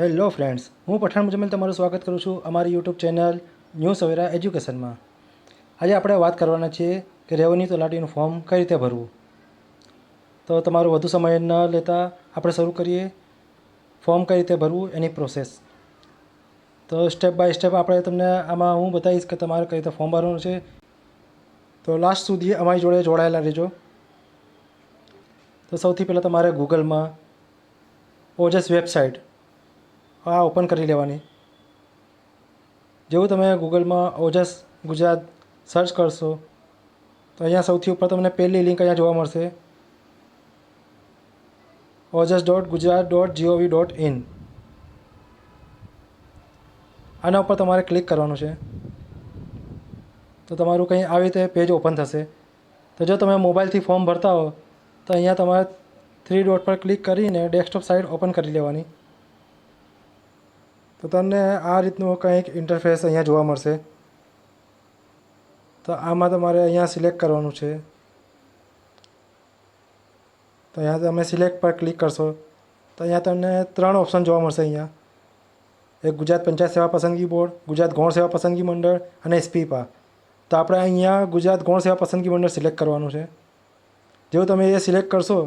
Hello friends, હું પઠાણ મુજમેલ તમારું સ્વાગત કરું છું અમારી યુટ્યુબ ચેનલ ન્યૂ સવેરા એજ્યુકેશનમાં. આજે આપણે વાત કરવાના છીએ કે રેવન્યુ તલાટીનું ફોર્મ કઈ રીતે ભરવું. તો તમારો વધુ સમય ન લેતા આપણે શરૂ કરીએ. ફોર્મ કઈ રીતે ભરવું, એની પ્રોસેસ. તો સ્ટેપ બાય સ્ટેપ આપણે તમને આમાં હું બતાવીશ કે તમારે કઈ રીતે ફોર્મ ભરવાનું છે. તો લાસ્ટ સુધી અમારી જોડે જોડાયેલા રહેજો. તો સૌથી પહેલાં તમારે ગૂગલમાં ઓજસ વેબસાઇટ આ ઓપન કરી લેવાની. જેવું તમે ગૂગલમાં ઓજસ ગુજરાત સર્ચ કરશો, તો અહીંયા સૌથી ઉપર તમને પહેલી લિંક અહીંયા જોવા મળશે. Ojas dot Gujarat dot gov dot in આના ઉપર તમારે ક્લિક કરવાનું છે. તો તમારું કંઈ આવી રીતે પેજ ઓપન થશે. તો જો તમે મોબાઈલથી ફોર્મ ભરતા હો, તો અહીંયા તમારે થ્રી ડોટ પર ક્લિક કરીને ડેસ્કટોપ સાઇટ ઓપન કરી લેવાની. તો તમને આ રીતનું કંઈક ઇન્ટરફેસ અહીંયા જોવા મળશે. તો આમાં તમારે અહીંયા સિલેક્ટ કરવાનું છે. તો અહીંયા તમે સિલેક્ટ પર ક્લિક કરશો. તો અહીંયા તમને ત્રણ ઓપ્શન જોવા મળશે અહીંયા. એક ગુજરાત પંચાયત સેવા પસંદગી બોર્ડ, ગુજરાત ગૌણ સેવા પસંદગી મંડળ અને સ્પીપા તો આપણે અહીંયા ગુજરાત ગૌણ સેવા પસંદગી મંડળ સિલેક્ટ કરવાનું છે. જેવું તમે એ સિલેક્ટ કરશો,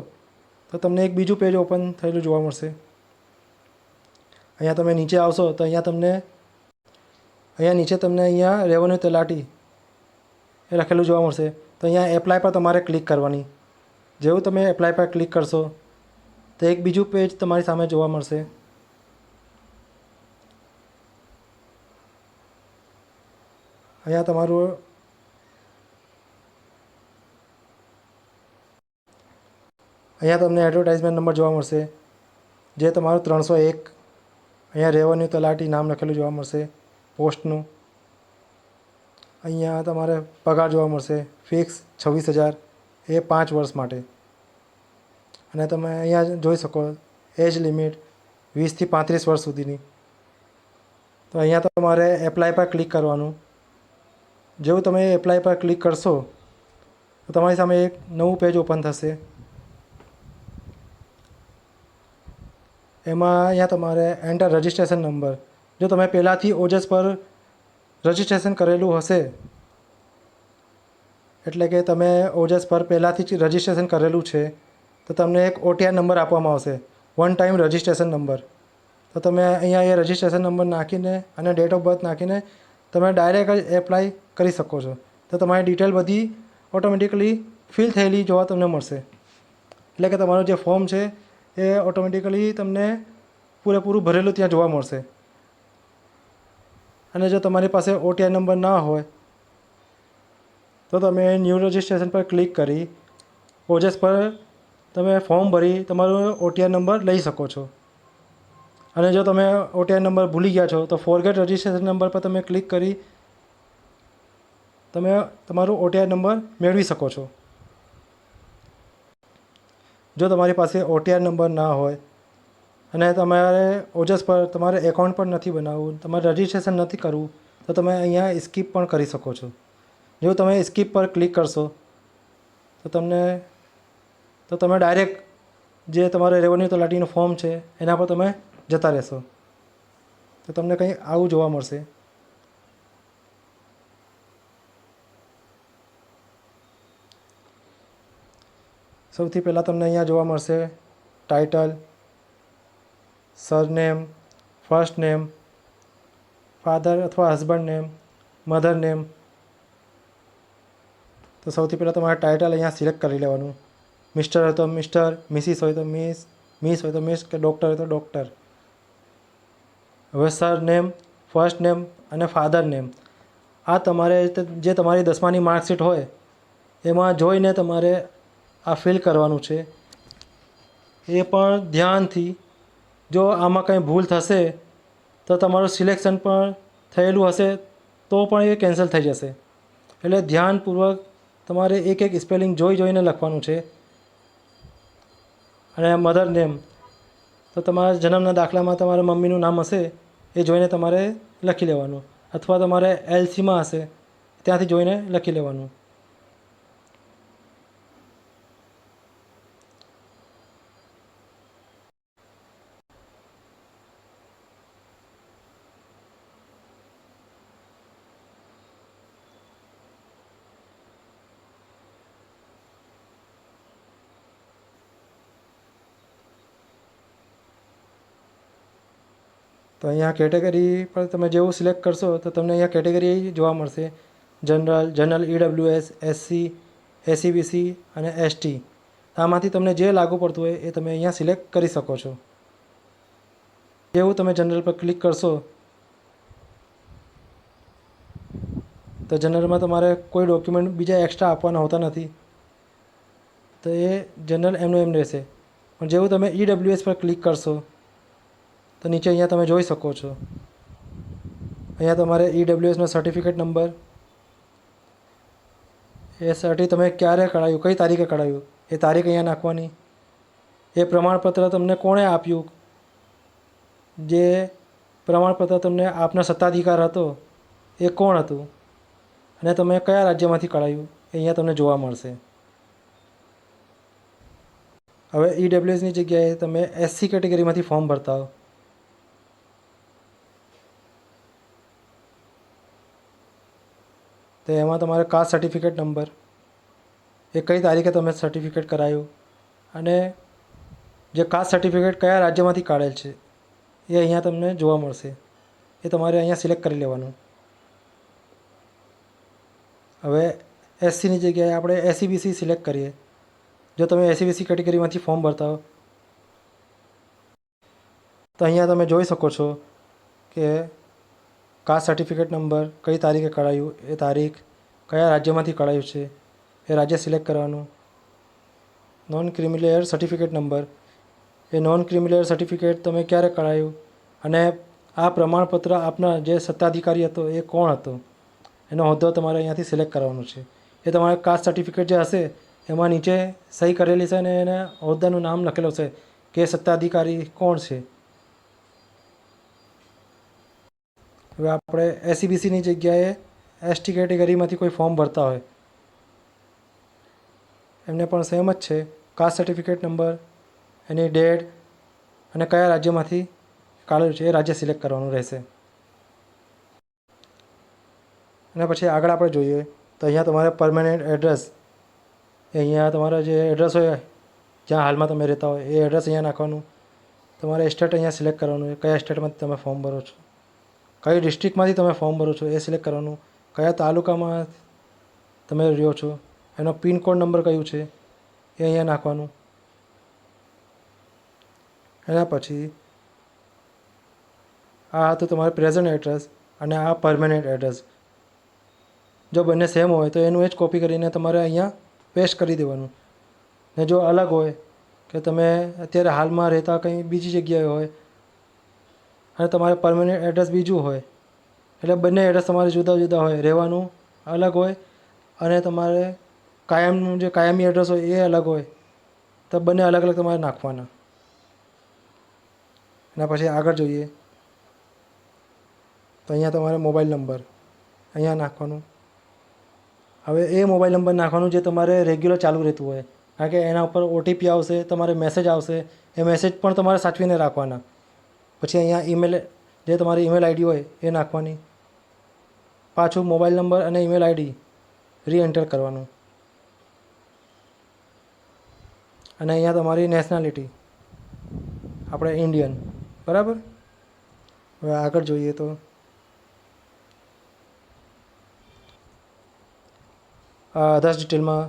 તો તમને એક બીજું પેજ ઓપન થયેલું જોવા મળશે. અહીંયા તમે નીચે આવશો તો અહીંયા તમને, અહીંયા નીચે તમને અહીંયા રેવન્યુ તલાટી એ લખેલું જોવા મળશે. તો અહીંયા એપ્લાય પર તમારે ક્લિક કરવાની. જેવું તમે એપ્લાય પર ક્લિક કરશો, તો એક બીજું પેજ તમારી સામે જોવા મળશે. અહીંયા તમારું અહીંયા તમને એડવર્ટાઇઝમેન્ટ નંબર જોવા મળશે, જે તમારું ત્રણસો એક અહીંયા રેવન્યુ તલાટી નામ લખેલું જોવા મળશે, પોસ્ટનું. અહીંયા તમારે પગાર જોવા મળશે ફિક્સ છવ્વીસ હજાર, એ પાંચ વર્ષ માટે. અને તમે અહીંયા જોઈ શકો એજ લિમિટ વીસથી પાંત્રીસ વર્ષ સુધીની. તો અહીંયા તમારે એપ્લાય પર ક્લિક કરવાનું. જેવું તમે એપ્લાય પર ક્લિક કરશો, તો તમારી સામે એક નવું પેજ ઓપન થશે. એમાં અહીંયા તમારે એન્ટર રજિસ્ટ્રેશન નંબર જો તમે પહેલાંથી ઓજસ પર રજિસ્ટ્રેશન કરેલું હશે, એટલે કે તમે ઓજસ પર પહેલાંથી જ રજિસ્ટ્રેશન કરેલું છે, તો તમને એક ઓટીઆર નંબર આપવામાં આવશે. વન ટાઈમ રજિસ્ટ્રેશન નંબર તો તમે અહીંયા એ રજિસ્ટ્રેશન નંબર નાખીને અને ડેટ ઓફ બર્થ નાખીને તમે ડાયરેક્ટ જ એપ્લાય કરી શકો છો. તો તમારી ડિટેલ બધી ઓટોમેટિકલી ફિલ થયેલી જોવા તમને મળશે. એટલે કે તમારું જે ફોર્મ છે એ ઓટોમેટિકલી તમને પૂરેપૂરું ભરેલું ત્યાં જોવા મળશે. અને જો તમારી પાસે ઓટીઆઈ નંબર ના હોય, તો તમે ન્યૂ રજિસ્ટ્રેશન પર ક્લિક કરી, ઓજસ પર તમે ફોર્મ ભરી તમારો ઓટીઆઈ નંબર લઈ શકો છો. અને જો તમે ઓટીઆઈ નંબર ભૂલી ગયા છો, તો ફોરગેટ રજિસ્ટ્રેશન નંબર પર તમે ક્લિક કરી, તમે તમારો ઓટીઆઈ નંબર મેળવી શકો છો. જો તમારી પાસે ઓટીઆર નંબર ના હોય અને તમારે ઓજસ પર તમારે એકાઉન્ટ પણ નથી બનાવવું, તમારે રજિસ્ટ્રેશન નથી કરવું, તો તમે અહીંયા સ્કીપ પણ કરી શકો છો. જો તમે સ્કીપ પર ક્લિક કરશો, તો તમને, તો તમે ડાયરેક્ટ જે તમારે રેવન્યુ તલાટીનું ફોર્મ છે, એના પર તમે જતા રહેશો. તો તમને કંઈ આવું જોવા મળશે. સૌથી પહેલાં તમને અહીંયા જોવા મળશે title surname first name father અથવા હસબન્ડ નેમ મધર નેમ તો સૌથી પહેલાં તમારે ટાઇટલ અહીંયા સિલેક્ટ કરી લેવાનું. મિસ્ટર હોય તો મિસ્ટર મિસિસ હોય તો મિસ મિસ હોય તો મિસ કે ડૉક્ટર હોય તો ડૉક્ટર હવે સર નેમ ફર્સ્ટ નેમ અને ફાધર નેમ આ તમારે જે તમારી દસમાની માર્કશીટ હોય, એમાં જોઈને તમારે આ ફિલ કરવાનું છે. એ પણ ધ્યાનથી જો આમાં કંઈ ભૂલ થશે, તો તમારું સિલેક્શન પણ થયેલું હશે, તો પણ એ કેન્સલ થઈ જશે. એટલે ધ્યાનપૂર્વક તમારે એક એક સ્પેલિંગ જોઈ જોઈને લખવાનું છે. અને મધર નેમ તો તમારા જન્મના દાખલામાં તમારા મમ્મીનું નામ હશે, એ જોઈને તમારે લખી લેવાનું. અથવા તમારે એલસીમાં હશે, ત્યાંથી જોઈને લખી લેવાનું. તો અહીંયા કેટેગરી પર તમે જેવું સિલેક્ટ કરશો તો તમને અહીંયા કેટેગરી જોવા મળશે. General general EWS SC SEBC અને એસટી આમાંથી તમને જે લાગુ પડતું હોય એ તમે અહીંયા સિલેક્ટ કરી શકો છો. જેવું તમે જનરલ પર ક્લિક કરશો તો જનરલમાં તમારે કોઈ ડોક્યુમેન્ટ બીજા એક્સ્ટ્રા આપવાના હોતા નથી. તો એ જનરલ એમનું એમ રહેશે. પણ જેવું તમે ઈડબ્લ્યુએસ પર ક્લિક કરશો તો નીચે અહીંયા તમે જોઈ શકો છો. અહીંયા તમારે ઈડબ્લ્યુએસનો સર્ટિફિકેટ નંબર એ સર્ટી તમે ક્યારે કઢાવ્યું કઈ તારીખે કઢાવ્યું એ તારીખ અહીંયા નાખવાની. એ પ્રમાણપત્ર તમને કોણે આપ્યું? જે પ્રમાણપત્ર તમને આપના સત્તાધિકાર હતો, એ કોણ હતું? અને તમે કયા રાજ્યમાંથી કઢાવ્યું એ અહીંયા તમને જોવા મળશે. હવે ઈડબ્લ્યુએસની જગ્યાએ તમે એસસી કેટેગરીમાંથી ફોર્મ ભરતા હો. તો એમાં તમારે કાસ્ટ સર્ટિફિકેટ નંબર એ કઈ તારીખે તમે સર્ટિફિકેટ કરાયું અને જે કાસ્ટ સર્ટિફિકેટ કયા રાજ્યમાંથી કાઢેલ છે, એ અહીંયા તમને જોવા મળશે. એ તમારે અહીંયા સિલેક્ટ કરી લેવાનું. હવે એસસીની જગ્યાએ આપણે એસીબીસી સિલેક્ટ કરીએ. જો તમે એસીબીસી કેટેગરીમાંથી ફોર્મ ભરતા હો, તો અહીંયા તમે જોઈ શકો છો કે કાસ્ટ સર્ટિફિકેટ નંબર કઈ તારીખે કઢાયું, એ તારીખ, કયા રાજ્યમાંથી કઢાયું છે, એ રાજ્ય સિલેક્ટ કરવાનું. Non creamy layer certificate number એ નોન ક્રિમિલેયર સર્ટિફિકેટ તમે ક્યારે કઢાયું અને આ પ્રમાણપત્ર આપના જે સત્તાધિકારી હતો એ કોણ હતો? એનો હોદ્દો તમારે અહીંયાથી સિલેક્ટ કરવાનો છે. એ તમારે કાસ્ટ સર્ટિફિકેટ જે હશે, એમાં નીચે સહી કરેલી છે અને એને હોદ્દાનું નામ લખેલું છે કે સત્તાધિકારી કોણ છે? હવે આપણે એસીબીસીની જગ્યાએ એસટી કેટેગરીમાંથી કોઈ ફોર્મ ભરતા હોય, એમને પણ સેમ જ છે. કાસ્ટ સર્ટિફિકેટ નંબર એની ડેટ અને કયા રાજ્યમાંથી કાઢેલું છે એ રાજ્ય સિલેક્ટ કરવાનું રહેશે. અને પછી આગળ આપણે જોઈએ તો અહીંયા તમારે પરમેનન્ટ એડ્રેસ એ અહીંયા તમારા જે એડ્રેસ હોય, જ્યાં હાલમાં તમે રહેતા હોય, એ એડ્રેસ અહીંયા નાખવાનું. તમારે સ્ટેટ અહીંયા સિલેક્ટ કરવાનું કયા સ્ટેટમાંથી તમે ફોર્મ ભરો છો. કઈ ડિસ્ટ્રિક્ટમાંથી તમે ફોર્મ ભરો છો, એ સિલેક્ટ કરવાનું. કયા તાલુકામાં તમે રહ્યો છો, એનો પિનકોડ નંબર કયું છે, એ અહીંયા નાખવાનું. એના પછી આ હતું તમારું પ્રેઝન્ટ એડ્રેસ અને આ પરમેનન્ટ એડ્રેસ જો બંને સેમ હોય તો એનું એ જ કોપી કરીને તમારે અહીંયા પેસ્ટ કરી દેવાનું. ને જો અલગ હોય કે તમે અત્યારે હાલમાં રહેતા કંઈ બીજી જગ્યાએ હોય અને તમારે પરમેનન્ટ એડ્રેસ બીજું હોય. એટલે બંને એડ્રેસ તમારે જુદા જુદા હોય. રહેવાનું અલગ હોય અને તમારે કાયમનું જે કાયમી એડ્રેસ હોય એ અલગ હોય. તો બંને અલગ અલગ તમારે નાખવાના. એના પછી આગળ જોઈએ. તો અહીંયા તમારે મોબાઈલ નંબર અહીંયા નાખવાનું. હવે એ મોબાઈલ નંબર નાખવાનું જે તમારે રેગ્યુલર ચાલુ રહેતું હોય. કારણ કે એના ઉપર ઓટીપી આવશે, તમારે મેસેજ આવશે. એ મેસેજ પણ તમારે સાચવીને રાખવાના. પછી અહીંયા ઈમેલ જે તમારી ઈમેલ આઈડી હોય એ નાખવાની. પાછું મોબાઈલ નંબર અને ઈમેલ આઈડી રી એન્ટર કરવાનું. અને અહીંયા તમારી નેશનાલિટી આપણે ઇન્ડિયન બરાબર? હવે આગળ જોઈએ તો. અધર્સ ડિટેલમાં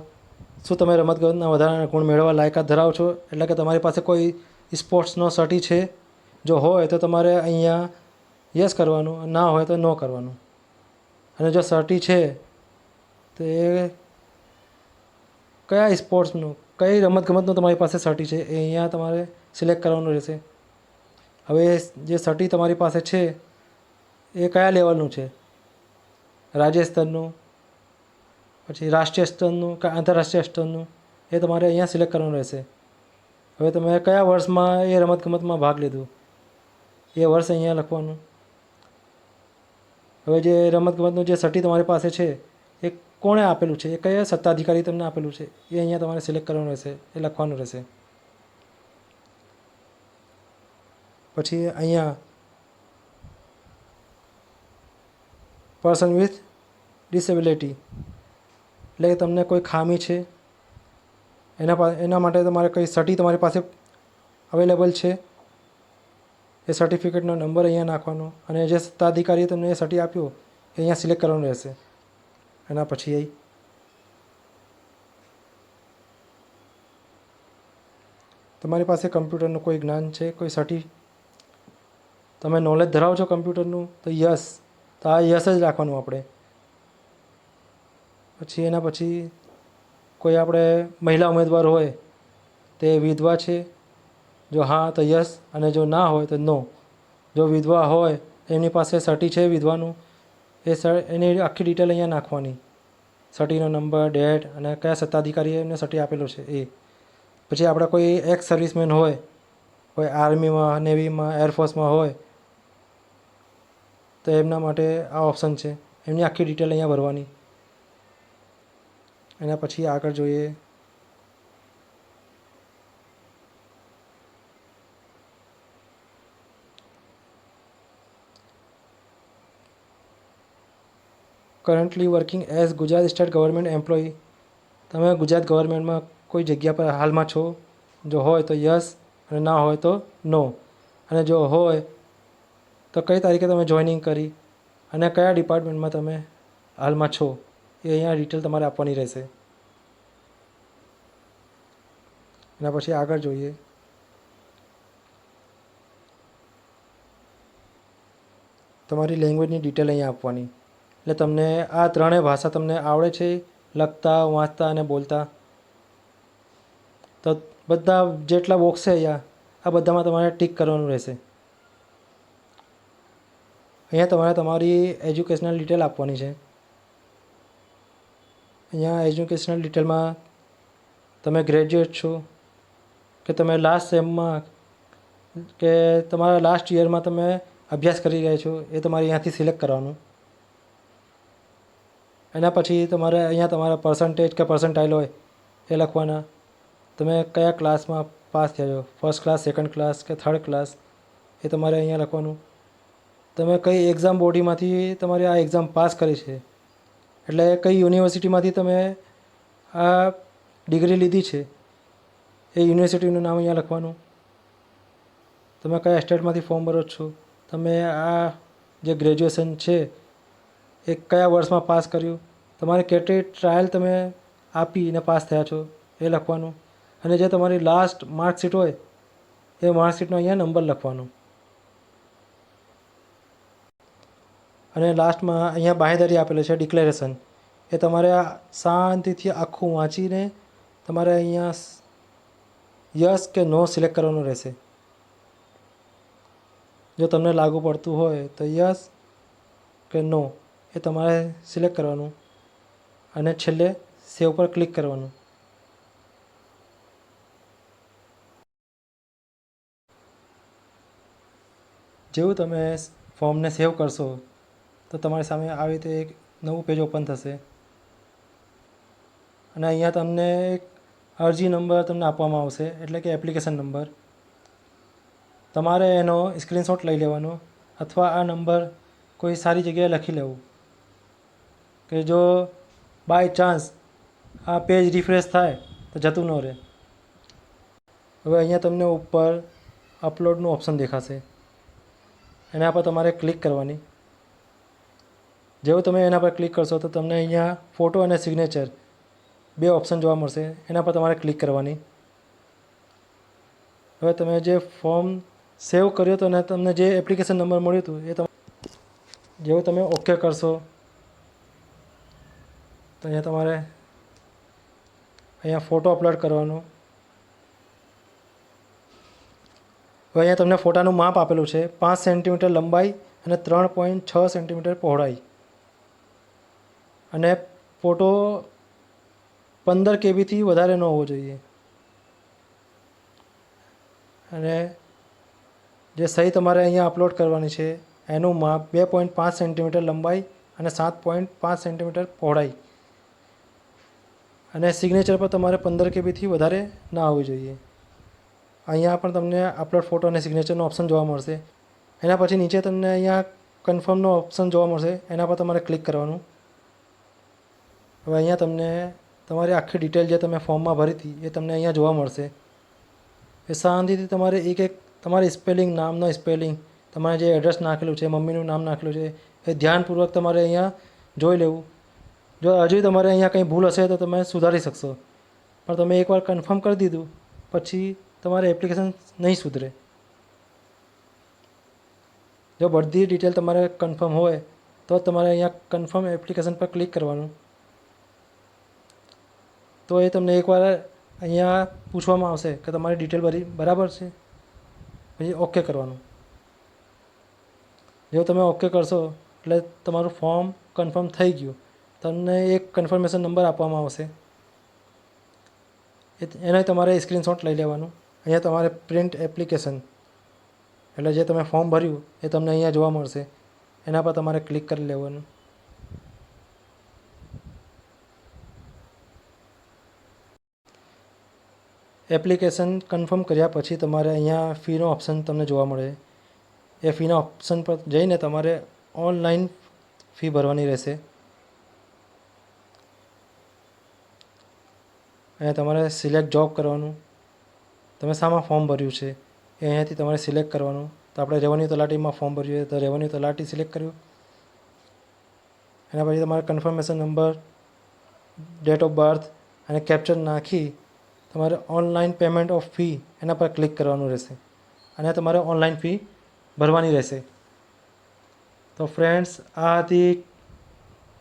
શું તમે રમતગમતના વધારાના ગુણ મેળવવા લાયકાત ધરાવો છો? એટલે કે તમારી પાસે કોઈ સ્પોર્ટ્સનો સર્ટી છે? જો હોય તો તમારે અહીંયા યસ કરવાનું ના હોય તો નો કરવાનું. અને જો સર્ટી છે, તો એ કયા સ્પોર્ટ્સનું કઈ રમતગમતનું તમારી પાસે સર્ટી છે, એ અહીંયા તમારે સિલેક્ટ કરવાનું રહેશે. હવે જે સર્ટી તમારી પાસે છે, એ કયા લેવલનું છે? રાજ્ય સ્તરનું પછી રાષ્ટ્રીય સ્તરનું કે આંતરરાષ્ટ્રીય સ્તરનું, એ તમારે અહીંયા સિલેક્ટ કરવાનું રહેશે. હવે તમે કયા વર્ષમાં એ રમતગમતમાં ભાગ લીધું? એ વર્ષ અહીંયા લખવાનું. હવે જે રમતગમતનું જે સર્ટી તમારી પાસે છે, એ કોણે આપેલું છે? એ કયા સત્તાધિકારી તમને આપેલું છે? એ અહીંયા તમારે સિલેક્ટ કરવાનું રહેશે, એ લખવાનું રહેશે. પછી અહીંયા પર્સન વિથ ડિસેબિલિટી એટલે તમને કોઈ ખામી છે, એના એના માટે તમારે કઈ સર્ટી તમારી પાસે અવેલેબલ છે? એ સર્ટિફિકેટનો નંબર અહીંયા નાખવાનો અને જે સત્તાધિકારીએ તમને એ સર્ટી આપ્યો, એ અહીંયા સિલેક્ટ કરવાનું રહેશે. એના પછી એ તમારી પાસે કમ્પ્યુટરનું કોઈ જ્ઞાન છે, કોઈ સર્ટી તમે નોલેજ ધરાવો છો કમ્પ્યુટરનું તો યસ તો આ યસ જ રાખવાનું આપણે. પછી એના પછી કોઈ આપણે મહિલા ઉમેદવાર હોય, તે વિધવા છે જો હા, તો યસ, અને જો ના હોય, તો નો. જો વિધવા હોય, એમની પાસે સર્ટી છે વિધવાનું, એ સર, એની આખી ડિટેલ અહીંયા નાખવાની. સર્ટીનો નંબર ડેટ અને કયા સત્તાધિકારીએ એમને સર્ટી આપેલો છે, એ. પછી આપણે કોઈ એક્સ સર્વિસમેન હોય, કોઈ આર્મીમાં નેવીમાં એરફોર્સમાં હોય, તો એમના માટે આ ઓપ્શન છે. એમની આખી ડિટેલ અહીંયા ભરવાની. એના પછી આગળ જોઈએ currently working as Gujarat state government employee તમે ગુજરાત ગવર્મેન્ટમાં કોઈ જગ્યા પર હાલમાં છો? જો હોય તો યસ અને ના હોય તો નો અને જો હોય તો કઈ તારીખે તમે જોઈનિંગ કરી? અને કયા ડિપાર્ટમેન્ટમાં તમે હાલમાં છો? એ અહીંયા ડિટેલ તમારે આપવાની રહેશે. એના પછી આગળ જોઈએ. તમારી લેંગ્વેજની ડિટેલ અહીંયા આપવાની. એટલે તમને આ ત્રણેય ભાષા તમને આવડે છે લખતા, વાંચતા અને બોલતા? તો બધા જેટલા બોક્સ છે અહીંયા, આ બધામાં તમારે ટીક કરવાનું રહેશે. અહીંયા તમારે તમારી એજ્યુકેશનલ ડિટેલ આપવાની છે. અહીંયા એજ્યુકેશનલ ડિટેલમાં તમે ગ્રેજ્યુએટ છો, કે તમે લાસ્ટ સેમમાં કે તમારા લાસ્ટ યરમાં તમે અભ્યાસ કરી રહ્યા છો, એ તમારે અહીંયાથી સિલેક્ટ કરવાનું. એના પછી તમારે અહીંયા તમારા પર્સન્ટેજ કે પર્સન્ટાઇલ હોય એ લખવાના. તમે કયા ક્લાસમાં પાસ થયા છો? ફર્સ્ટ ક્લાસ સેકન્ડ ક્લાસ કે થર્ડ ક્લાસ એ તમારે અહીંયા લખવાનું. તમે કઈ એક્ઝામ બોડીમાંથી તમારે આ એક્ઝામ પાસ કરી છે? એટલે કઈ યુનિવર્સિટીમાંથી તમે આ ડિગ્રી લીધી છે? એ યુનિવર્સિટીનું નામ અહીંયા લખવાનું. તમે કયા સ્ટેટમાંથી ફોર્મ ભરો છો? તમે આ જે ગ્રેજ્યુએશન છે, એ કયા વર્ષમાં પાસ કર્યું? તમારે કેટલી ટ્રાયલ તમે આપીને પાસ થયા છો એ લખવાનું. અને જે તમારી લાસ્ટ માર્કશીટ હોય, એ માર્કશીટનો અહીંયા નંબર લખવાનો. અને લાસ્ટમાં અહીંયા બાંહેધરી આપેલું છે ડિક્લેરેશન એ તમારે શાંતિથી આખું વાંચીને તમારે અહીંયા યસ કે નો સિલેક્ટ કરવાનું રહેશે. જો તમને લાગુ પડતું હોય તો યસ કે નો એ તમારે સિલેક્ટ કરવાનું. અને છેલ્લે સેવ પર ક્લિક કરવાનું. જેવું તમે ફોર્મને સેવ કરશો, તો તમારી સામે આવી રીતે એક નવું પેજ ઓપન થશે. અને અહીંયા તમને એક અરજી નંબર તમને આપવામાં આવશે, એટલે કે એપ્લિકેશન નંબર. તમારે એનો સ્ક્રીનશોટ લઈ લેવાનો, અથવા આ નંબર કોઈ સારી જગ્યાએ લખી લેવું. કે જો બાય ચાન્સ આ પેજ રિફ્રેશ થાય, તો જતું ન રહે. હવે અહીંયા તમને ઉપર અપલોડનું ઓપ્શન દેખાશે. એના પર તમારે ક્લિક કરવાની. જેવું તમે એના પર ક્લિક કરશો, તો તમને અહીંયા ફોટો અને સિગ્નેચર બે ઓપ્શન જોવા મળશે. એના પર તમારે ક્લિક કરવાની. હવે તમે જે ફોર્મ સેવ કર્યો હતો અને તમને જે એપ્લિકેશન નંબર મળ્યું હતું, એ તમે જેવું તમે ઓકે કરશો તો અહીંયા તમારે અહીંયા ફોટો અપલોડ કરવાનો. હવે અહીંયા તમને ફોટાનું માપ આપેલું છે. પાંચ સેન્ટીમીટર લંબાઈ અને ત્રણ પોઈન્ટ છ સેન્ટીમીટર પહોળાઈ. અને ફોટો પંદર કેબીથી વધારે ન હોવો જોઈએ. અને જે સહી તમારે અહીંયા અપલોડ કરવાની છે, એનું માપ બે પોઈન્ટ પાંચ સેન્ટીમીટર લંબાઈ અને સાત પોઈન્ટ પાંચ સેન્ટીમીટર પહોળાઈ. અને સિગ્નેચર પર તમારે પંદર કેબીથી વધારે ના હોવી જોઈએ. અહીંયા પણ તમને અપલોડ ફોટો અને સિગ્નેચરનો ઓપ્શન જોવા મળશે. એના પછી નીચે તમને અહીંયા કન્ફર્મનો ઓપ્શન જોવા મળશે. એના પર તમારે ક્લિક કરવાનું. હવે અહીંયા તમને તમારી આખી ડિટેલ જે તમે ફોર્મમાં ભરી હતી એ તમને અહીંયા જોવા મળશે. એ શાંતિથી તમારે એક એક તમારી સ્પેલિંગ નામનો સ્પેલિંગ તમારે જે એડ્રેસ નાખેલું છે, મમ્મીનું નામ નાખેલું છે, એ ધ્યાનપૂર્વક તમારે અહીંયા જોઈ લેવું. જો હજુ તમારે અહીંયા કંઈ ભૂલ હશે તો તમે સુધારી શકશો. પણ તમે એકવાર કન્ફર્મ કરી દીધું, પછી તમારે એપ્લિકેશન નહીં સુધરે. જો બધી ડિટેલ તમારે કન્ફર્મ હોય, તો તમારે અહીંયા કન્ફર્મ એપ્લિકેશન પર ક્લિક કરવાનું. તો એ તમને એકવાર અહીંયા પૂછવામાં આવશે કે તમારી ડિટેલ ભરી બરાબર છે? પછી ઓકે કરવાનું. જો તમે ઓકે કરશો, એટલે તમારું ફોર્મ કન્ફર્મ થઈ ગયું. તમને એક કન્ફર્મેશન નંબર આપવામાં આવશે. એને તમારે સ્ક્રીનશોટ લઈ લેવાનું. અહીંયા તમારે પ્રિન્ટ એપ્લિકેશન એટલે જે તમે ફોર્મ ભર્યું, એ તમને અહીંયા જોવા મળશે. એના પર તમારે ક્લિક કરી લેવાનું. એપ્લિકેશન કન્ફર્મ કર્યા પછી તમારે અહીંયા ફીનો ઓપ્શન તમને જોવા મળે. એ ફીના ઓપ્શન પર જઈને તમારે ઓનલાઈન ફી ભરવાની રહેશે. અહીંયા તમારે સિલેક્ટ જોબ કરવાનું. તમે શામાં ફોર્મ ભર્યું છે, એ અહીંયાથી તમારે સિલેક્ટ કરવાનું. તો આપણે રેવન્યુ તલાટીમાં ફોર્મ ભર્યું છે, તો રેવન્યુ તલાટી સિલેક્ટ કર્યું. એના પછી તમારે confirmation number, date of birth અને કેપ્ચર નાખી તમારે ઓનલાઈન પેમેન્ટ ઓફ ફી એના પર ક્લિક કરવાનું રહેશે. અને તમારે ઓનલાઈન ફી ભરવાની રહેશે. તો ફ્રેન્ડ્સ આ હતી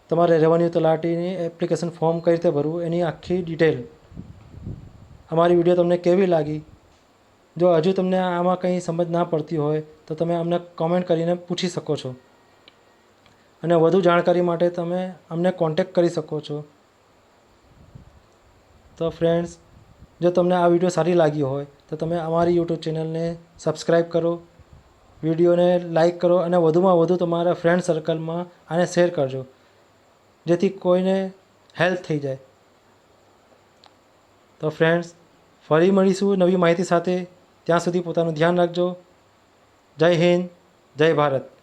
તમારે રેવન્યુ તલાટીની એપ્લિકેશન ફોર્મ કઈ રીતે ભરવું એની આખી ડિટેલ અમારી વીડિયો તમને કેવી લાગી? જો હજુ તમને આમાં કંઈ સમજ ના પડતી હોય, તો તમે અમને કોમેન્ટ કરીને પૂછી શકો છો. અને વધુ જાણકારી માટે તમે અમને કોન્ટેક્ટ કરી શકો છો. તો ફ્રેન્ડ્સ જો તમને આ વીડિયો સારી લાગી હોય, તો તમે અમારી યુટ્યુબ ચેનલને સબસ્ક્રાઈબ કરો વિડીયોને લાઈક કરો અને વધુમાં વધુ તમારા ફ્રેન્ડ સર્કલમાં આને શેર કરજો, જેથી કોઈને હેલ્પ થઈ જાય. તો ફ્રેન્ડ્સ ફરી મળીશું નવી માહિતી સાથે. ત્યાં સુધી પોતાનું ધ્યાન રાખજો. જય હિન્દ, જય ભારત.